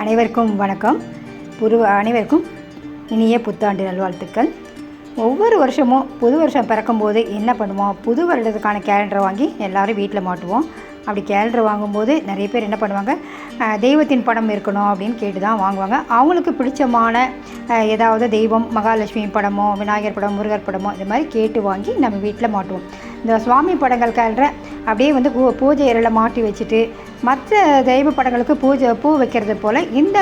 அனைவருக்கும் வணக்கம். புது அனைவருக்கும் இனிய புத்தாண்டு நல்வாழ்த்துக்கள். ஒவ்வொரு வருஷமும் புது வருஷம் பிறக்கும்போது என்ன பண்ணுவோம்? புது வருடத்துக்கான கேலண்டரை வாங்கி எல்லோரும் வீட்டில் மாட்டுவோம். அப்படி கேலண்டர் வாங்கும்போது நிறைய பேர் என்ன பண்ணுவாங்க? தெய்வத்தின் படம் இருக்கணும் அப்படின்னு கேட்டு தான் வாங்குவாங்க. அவங்களுக்கு பிடிச்சமான ஏதாவது தெய்வம் மகாலட்சுமி படமோ விநாயகர் படம் முருகர் படமோ இது மாதிரி கேட்டு வாங்கி நம்ம வீட்டில் மாட்டுவோம். இந்த சுவாமி படங்கள் கேலண்டரை அப்படியே வந்து பூ பூஜை இரலை மாட்டி வச்சுட்டு மற்ற தெய்வ படங்களுக்கு பூஜை பூ வைக்கிறது போல் இந்த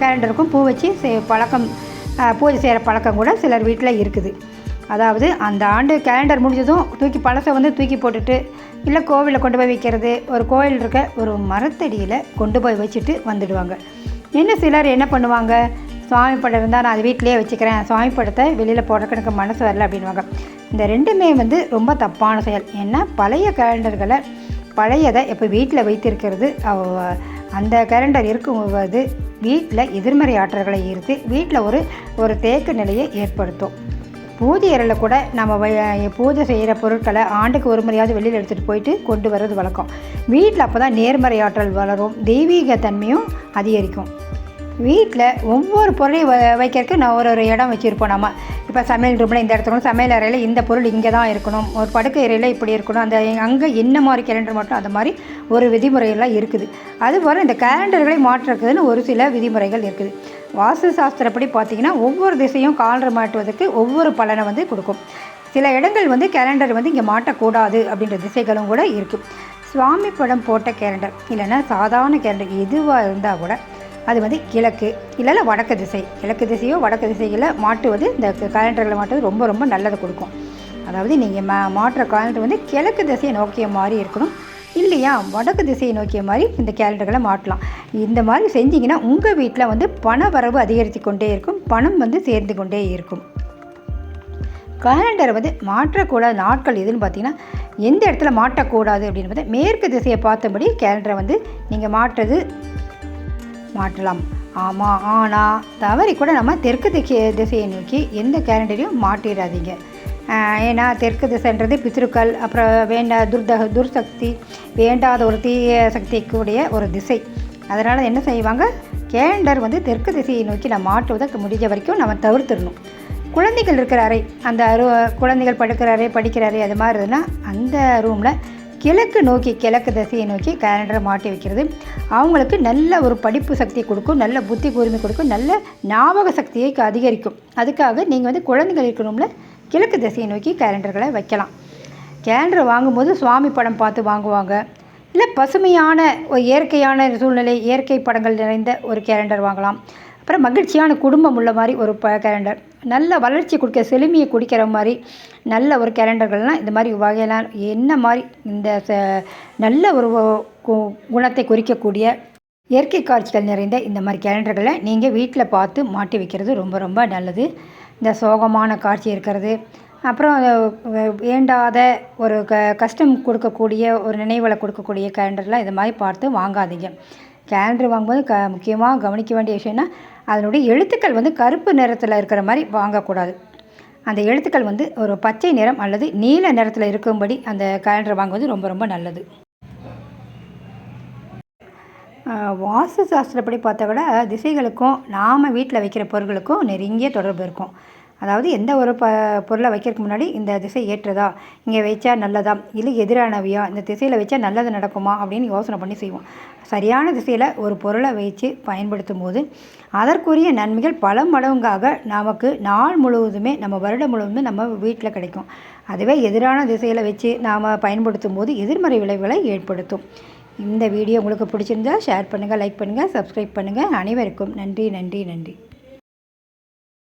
கேலண்டருக்கும் பூ வச்சு பழக்கம் பூஜை செய்கிற பழக்கம் கூட சிலர் வீட்டில் இருக்குது. அதாவது அந்த ஆண்டு கேலண்டர் முடிஞ்சதும் தூக்கி பழசை வந்து தூக்கி போட்டுட்டு இல்லை கோவிலில் கொண்டு போய் வைக்கிறது ஒரு கோவில் இருக்க ஒரு மரத்தடியில் கொண்டு போய் வச்சுட்டு வந்துடுவாங்க. இன்னும் சிலர் என்ன பண்ணுவாங்க? சுவாமி படம் இருந்தால் நான் அது வீட்டிலேயே வச்சுக்கிறேன் சுவாமி படத்தை வெளியில் போடுறதுக்கு எனக்கு மனசு வரல அப்படின்வாங்க இந்த ரெண்டுமே வந்து ரொம்ப தப்பான செயல். ஏன்னா பழைய கேலண்டர்களை பழையதை இப்போ வீட்டில் வைத்திருக்கிறது அந்த கேலண்டர் இருக்கும்போது வீட்டில் எதிர்மறை ஆற்றல்களை ஈர்த்து வீட்டில் ஒரு ஒரு தேக்க நிலையை ஏற்படுத்தும். பூஜை அறையில் கூட நம்ம வ- பூஜை செய்கிற பொருட்களை ஆண்டுக்கு ஒரு முறையாவது வெளியில் எடுத்துகிட்டு போயிட்டு கொண்டு வர்றது வழக்கம். வீட்டில் அப்போ தான் நேர்மறை ஆற்றல் வளரும் தெய்வீக தன்மையும் அதிகரிக்கும். வீட்டில் ஒவ்வொரு பொருளையும் வ வைக்கிறதுக்கு நான் ஒரு ஒரு இடம் வச்சுருப்போம் நம்ம. இப்போ சமையல் ரூமில் இந்த இடத்துல சமையல் அறையில் இந்த பொருள் இங்கே தான் இருக்கணும். ஒரு படுக்கை அறையில் இப்படி இருக்கணும். அந்த அங்கே என்ன மாதிரி கேலண்டர் மட்டும் அந்த மாதிரி ஒரு விதிமுறைகள்லாம் இருக்குது. அதுபோல் இந்த கேலண்டர்களை மாற்றுறதுன்னு ஒரு சில விதிமுறைகள் இருக்குது. வாஸ்து சாஸ்திரப்படி பார்த்தீங்கன்னா ஒவ்வொரு திசையும் காலண்டர் மாட்டுவதற்கு ஒவ்வொரு பலனை வந்து கொடுக்கும். சில இடங்கள் வந்து கேலண்டர் வந்து இங்கே மாட்டக்கூடாது அப்படின்ற திசைகளும் கூட இருக்குது சுவாமி படம் போட்ட கேலண்டர் இல்லைன்னா சாதாரண கேலண்டர் எதுவாக இருந்தால் கூட அது வந்து கிழக்கு இல்லைன்னா வடக்கு திசை. கிழக்கு திசையோ வடக்கு திசைகளில் மாட்டுவது இந்த கேலண்டர்களை மாட்டுவது ரொம்ப ரொம்ப நல்லது கொடுக்கும். அதாவது நீங்கள் மா மாட்டுற கேலண்டர் வந்து கிழக்கு திசையை நோக்கிய மாதிரி இருக்கணும். இல்லையா? வடக்கு திசையை நோக்கிய மாதிரி இந்த கேலண்டர்களை மாட்டலாம் இந்த மாதிரி செஞ்சீங்கன்னா உங்கள் வீட்டில் வந்து பண வரவு அதிகரித்து கொண்டே இருக்கும். பணம் வந்து சேர்ந்து கொண்டே இருக்கும். கேலண்டரை வந்து மாற்றக்கூடாத நாட்கள் எதுன்னு பார்த்தீங்கன்னா எந்த இடத்துல மாட்டக்கூடாது அப்படின்னு பார்த்தா மேற்கு திசையை பார்த்தபடி கேலண்டரை வந்து நீங்கள் மாட்டுறது மாற்றலாம். ஆமாம் ஆனால் தவறி கூட நம்ம தெற்கு திசை திசையை நோக்கி எந்த கேலண்டரையும் மாட்டிடாதீங்க ஏன்னா தெற்கு திசைன்றது பித்ருக்கள் அப்புறம் வேண்டா துர்தக துர்சக்தி வேண்டாத ஒரு தீய சக்திக்குடைய ஒரு திசை. அதனால் என்ன செய்வாங்க? கேலண்டர் வந்து தெற்கு திசையை நோக்கி நம்ம மாட்டுவதற்கு முடிஞ்ச வரைக்கும் நம்ம தவிர்த்துடணும். குழந்தைகள் இருக்கிற அறை அந்த அரு குழந்தைகள் படுக்கிற அறை படிக்கிற அறை அது மாதிரி இருந்ததுன்னா அந்த ரூமில் கிழக்கு நோக்கி கிழக்கு திசையை நோக்கி கேலண்டரை மாட்டி வைக்கிறது. அவங்களுக்கு நல்ல ஒரு படிப்பு சக்தி கொடுக்கும் நல்ல புத்தி கூர்மை கொடுக்கும் நல்ல ஞாபக சக்தியை க- அதிகரிக்கும். அதுக்காக நீங்கள் வந்து குழந்தைகள் இருக்கணும்ல கிழக்கு திசையை நோக்கி கேலண்டர்களை வைக்கலாம். கேலண்டர் வாங்கும்போது சுவாமி படம் பார்த்து வாங்குவாங்க. இல்லை பசுமையான ஒரு இயற்கையான சூழ்நிலை இயற்கை படங்கள் நிறைந்த ஒரு கேலண்டர் வாங்கலாம். அப்புறம் மகிழ்ச்சியான குடும்பம் உள்ள மாதிரி ஒரு ப கேலண்டர் நல்ல வளர்ச்சி கொடுக்க செழுமையை குடிக்கிற மாதிரி நல்ல ஒரு கேலண்டர்கள்லாம் இந்த மாதிரி வகையெல்லாம் என்ன மாதிரி இந்த நல்ல ஒரு கு- குணத்தை குறிக்கக்கூடிய இயற்கை காட்சிகள் நிறைந்த இந்த மாதிரி கேலண்டர்களை நீங்கள் வீட்டில் பார்த்து மாட்டி வைக்கிறது ரொம்ப ரொம்ப நல்லது. இந்த சோகமான காட்சி இருக்கிறது. அப்புறம் வேண்டாத ஒரு க கஷ்டம் கொடுக்கக்கூடிய ஒரு நினைவுகளை கொடுக்கக்கூடிய கேலண்டர்லாம் இது மாதிரி பார்த்து வாங்காதீங்க. கேலண்டர் வாங்கும்போது க முக்கியமாக கவனிக்க வேண்டிய விஷயம்னா அதனுடைய எழுத்துக்கள் வந்து கருப்பு நிறத்தில் இருக்கிற மாதிரி வாங்கக்கூடாது. அந்த எழுத்துக்கள் வந்து ஒரு பச்சை நிறம் அல்லது நீல நிறத்தில் இருக்கும்படி அந்த கேலண்டர் வாங்குவது ரொம்ப ரொம்ப நல்லது. வாஸ்து சாஸ்திரப்படி பார்த்தா கூட திசைகளுக்கும் நாம் வீட்டில் வைக்கிற பொருட்களுக்கும் நெருங்கிய தொடர்பு இருக்கும். அதாவது எந்த ஒரு ப பொருளை வைக்கிறதுக்கு முன்னாடி இந்த திசை ஏற்றதா? இங்கே வச்சா நல்லதா? இல்லை எதிரானவையா? இந்த திசையில் வச்சா நல்லது நடக்குமா? அப்படின்னு யோசனை பண்ணி செய்வோம். சரியான திசையில் ஒரு பொருளை வைத்து பயன்படுத்தும் போது அதற்குரிய நன்மைகள் பல மடங்காக நமக்கு நாள் முழுவதுமே நம்ம வருடம் முழுவதுமே நம்ம வீட்டில் கிடைக்கும். அதுவே எதிரான திசையில் வச்சு நாம் பயன்படுத்தும் போது எதிர்மறை விளைவுகளை ஏற்படுத்தும். இந்த வீடியோ உங்களுக்கு பிடிச்சிருந்தா ஷேர் பண்ணுங்கள் லைக் பண்ணுங்கள் சப்ஸ்கிரைப் பண்ணுங்கள் அனைவருக்கும் நன்றி நன்றி நன்றி.